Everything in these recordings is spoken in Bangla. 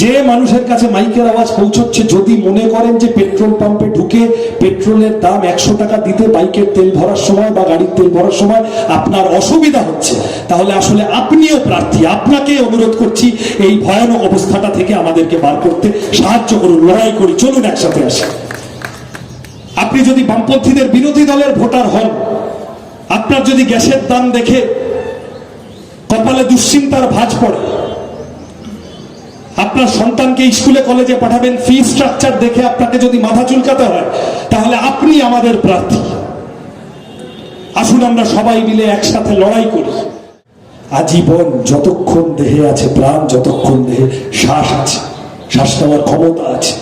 যে মানুষের কাছে মাইকের আওয়াজ পৌঁছচ্ছে, যদি মনে করেন যে পেট্রোল পাম্পে ঢুকে পেট্রোলের দাম একশো টাকা দিতে বাইকের তেল ভরার সময় বা গাড়ির তেল ভরার সময় আপনার অসুবিধা হচ্ছে, তাহলে আসলে আপনিও প্রার্থী। আপনাকে অনুরোধ করছি, এই ভয়ানক অবস্থাটা থেকে আমাদেরকে বার করতে সাহায্য করুন, লড়াই করি। চলুন একসাথে আসি। আপনি যদি বামপন্থীদের বিরোধী দলের ভোটার হন, আপনার যদি গ্যাসের দাম দেখে কপালে দুশ্চিন্তার ভাঁজ পড়ে আপনার সন্তানকে স্কুলে, কলেজে পাঠাবেন ফি স্ট্রাকচার দেখে আপনাকে যদি মাথা চুলকাতে হয়, তাহলে আপনি আমাদের প্রার্থী। আসুন আমরা সবাই মিলে একসাথে লড়াই করি। আজীবন যতক্ষণ দেহে আছে প্রাণ, যতক্ষণ দেহে শ্বাস আছে, শ্বাস নেওয়ার ক্ষমতা আছে,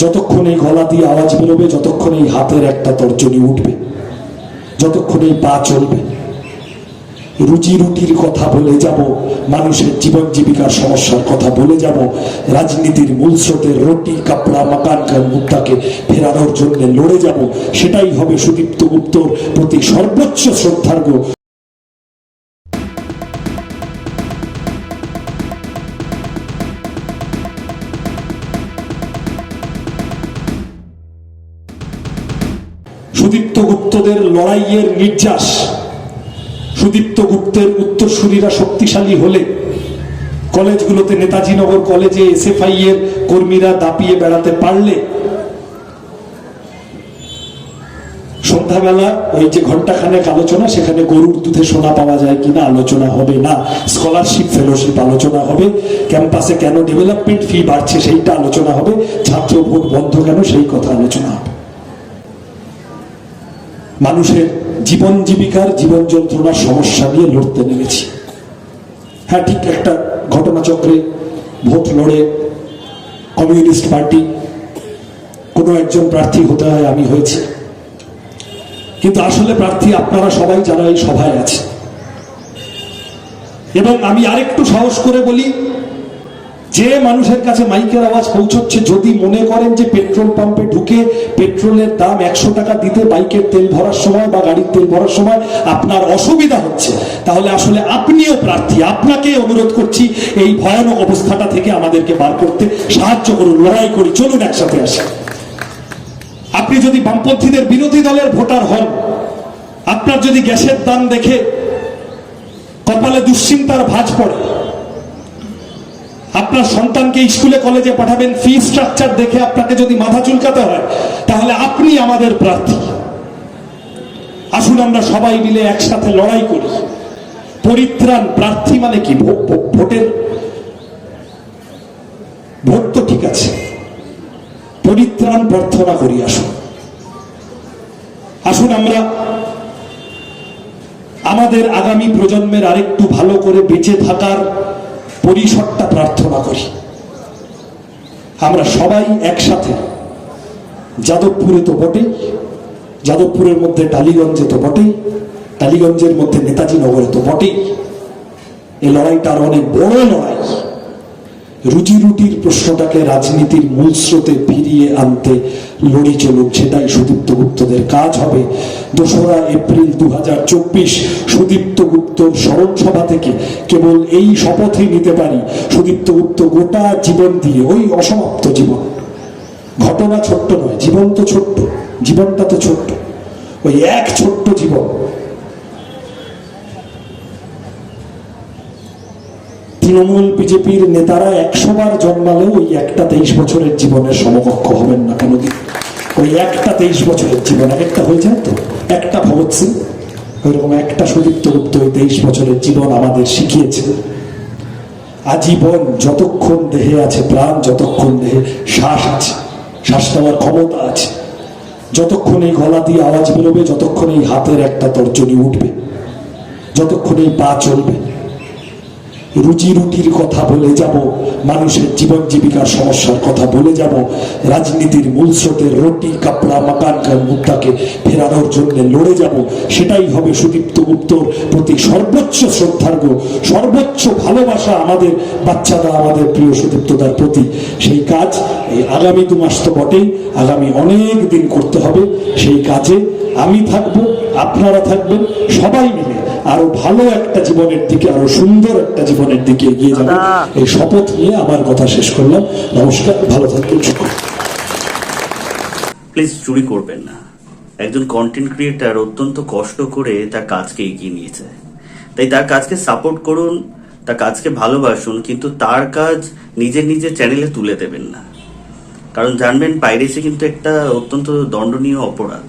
যতক্ষণ এই গলা দিয়ে আওয়াজ বেরোবে, যতক্ষণ এই হাতের একটা তর্জনী উঠবে, যতক্ষণ এই পা চলবে রুজি রুটির কথা বলে যাব, মানুষের জীবন জীবিকার সমস্যার কথা বলে যাব, রাজনীতির মূল স্রোতের রুটি, কাপড়া, মাকান মুদ্রাকে ফেরানোর জন্য লড়ে যাব, সেটাই হবে সুদীপ্ত গুপ্তর প্রতি সর্বোচ্চ শ্রদ্ধার্ঘ সুদীপ্ত গুপ্তদের লড়াইয়ের নির্যাস। সুদীপ্ত গুপ্তের উত্তরসূরিরা শক্তিশালী হলে কলেজগুলোতে নেতাজি নগর কলেজে এসএফআই এর কর্মীরা দাপিয়ে বেড়াতে পারলে সন্ধ্যাবেলা ওই যে ঘন্টাখানেক আলোচনা, সেখানে গরুর দুধে সোনা পাওয়া যায় কিনা আলোচনা হবে না। স্কলারশিপ ফেলোশিপ আলোচনা হবে। ক্যাম্পাসে কেন ডেভেলপমেন্ট ফি বাড়ছে সেইটা আলোচনা হবে। ছাত্র ভোট বন্ধ কেন সেই কথা আলোচনা হবে। মানুষের জীবন জীবিকার জীবন যন্ত্রণার সমস্যা নিয়ে লড়তে নেমেছি। হ্যাঁ ঠিক একটা ঘটনাচক্রে ভোট লড়ে কমিউনিস্ট পার্টি, কোনো একজন প্রার্থী হতে হয় আমি হয়েছি। কিন্তু আসলে প্রার্থী আপনারা সবাই যারা এই সভায় আছে এবং আমি আরেকটু সাহস করে বলি যে মানুষের কাছে মাইকের আওয়াজ পৌঁছচ্ছে, যদি মনে করেন যে পেট্রোল পাম্পে ঢুকে পেট্রোলের দাম একশো টাকা দিতে বাইকের তেল ভরার সময় বা গাড়ির তেল ভরার সময় আপনার অসুবিধা হচ্ছে, তাহলে আসলে আপনিও প্রার্থী। আপনাকে অনুরোধ করছি, এই ভয়ানক অবস্থাটা থেকে আমাদেরকে বার করতে সাহায্য করুন, লড়াই করি। চলুন একসাথে আসি। আপনি যদি বামপন্থীদের বিরোধী দলের ভোটার হন, আপনার যদি গ্যাসের দাম দেখে কপালে দুশ্চিন্তার ভাঁজ পড়ে আপনার সন্তানকে স্কুলে, কলেজে পাঠাবেন ফি স্ট্রাকচার দেখে আপনাকে যদি মাথা চুলকাতে হয়, তাহলে আপনি আমাদের প্রার্থী। আসুন আমরা সবাই মিলে একসাথে লড়াই করি। পরিত্রাণ প্রার্থী মানে কি? ভোটের ভোট তো ঠিক আছে। পরিত্রাণ প্রার্থনা করি, আসুন। আসুন আমরা আমাদের আগামী প্রজন্মের আরেকটু ভালো করে বেঁচে থাকার পরিসরটা প্রার্থনা করি। আমরা সবাই একসাথে যাদবপুরে তো বটেই যাদবপুরের মধ্যে টালিগঞ্জে তো বটেই টালিগঞ্জের মধ্যে নেতাজি নগরে তো বটেই। এই লড়াইটা আরও অনেক বড় লড়াই। রুজি রুটির প্রশ্নটাকে রাজনীতির মূল স্রোতে ফিরিয়ে আনতে লড়ি চলুক সেটাই সুদীপ্ত গুপ্তদের কাজ হবে। দোসরা এপ্রিল দু হাজার চব্বিশ, সুদীপ্ত গুপ্তর স্মরণ সভা থেকে কেবল এই শপথই নিতে পারি, সুদীপ্ত গুপ্ত গোটা জীবন দিয়ে, ওই অসমাপ্ত জীবন। ঘটনা ছোট্ট নয়, জীবন তো ছোট্ট, জীবনটা তো ছোট্ট। ওই এক ছোট্ট জীবন। তৃণমূল বিজেপির নেতারা একশো বার জন্মালেও ওই একটা তেইশ বছরের জীবনের সমকক্ষ হবেন না কোনোদিন। ওই একটা তেইশ বছরের জীবন, এক একটা হয়ে যায় তো? একটা ভগৎ সিং ওইরকম একটা সুদীপ্ত গুপ্ত ওই তেইশ বছরের জীবন আমাদের শিখিয়েছে। আজীবন যতক্ষণ দেহে আছে প্রাণ, যতক্ষণ দেহে শ্বাস আছে, শ্বাস নেওয়ার ক্ষমতা আছে, যতক্ষণ এই গলা দিয়ে আওয়াজ বেরোবে, যতক্ষণ এই হাতের একটা তর্জনী উঠবে, যতক্ষণ এই পা চলবে রুজি রুটির কথা বলে যাব, মানুষের জীবন জীবিকার সমস্যার কথা বলে যাব, রাজনীতির মূল স্রোতের রুটি, কাপড়া, মাকান মুদ্রাকে ফেরানোর জন্য লড়ে যাব, সেটাই হবে সুদীপ্ত গুপ্তর প্রতি সর্বোচ্চ শ্রদ্ধার্ঘ, সর্বোচ্চ ভালোবাসা আমাদের, বাচ্চারা আমাদের প্রিয় সুদীপ্তদার প্রতি। সেই কাজ এই আগামী দু মাস তো বটেই, আগামী অনেক দিন করতে হবে, সেই কাজে আমি থাকব, আপনারা থাকবেন, সবাই মিলে। আরও ভালো একটা জীবনের দিকে আরও সুন্দর একটা জীবনের দিকে এগিয়ে যাবে। এই শপথ নিয়ে আমার কথা শেষ করলাম। নমস্কার ভালো থাকবেন প্লিজ চুরি করবেন না। একজন কন্টেন্ট ক্রিয়েটার অত্যন্ত কষ্ট করে তার কাজকে এগিয়ে নিয়েছে। তাই তার কাজকে সাপোর্ট করুন তার কাজকে ভালোবাসুন কিন্তু তার কাজ নিজের নিজের চ্যানেলে তুলে দেবেন না। কারণ জানবেন পাইরেসি কিন্তু একটা অত্যন্ত দণ্ডনীয় অপরাধ।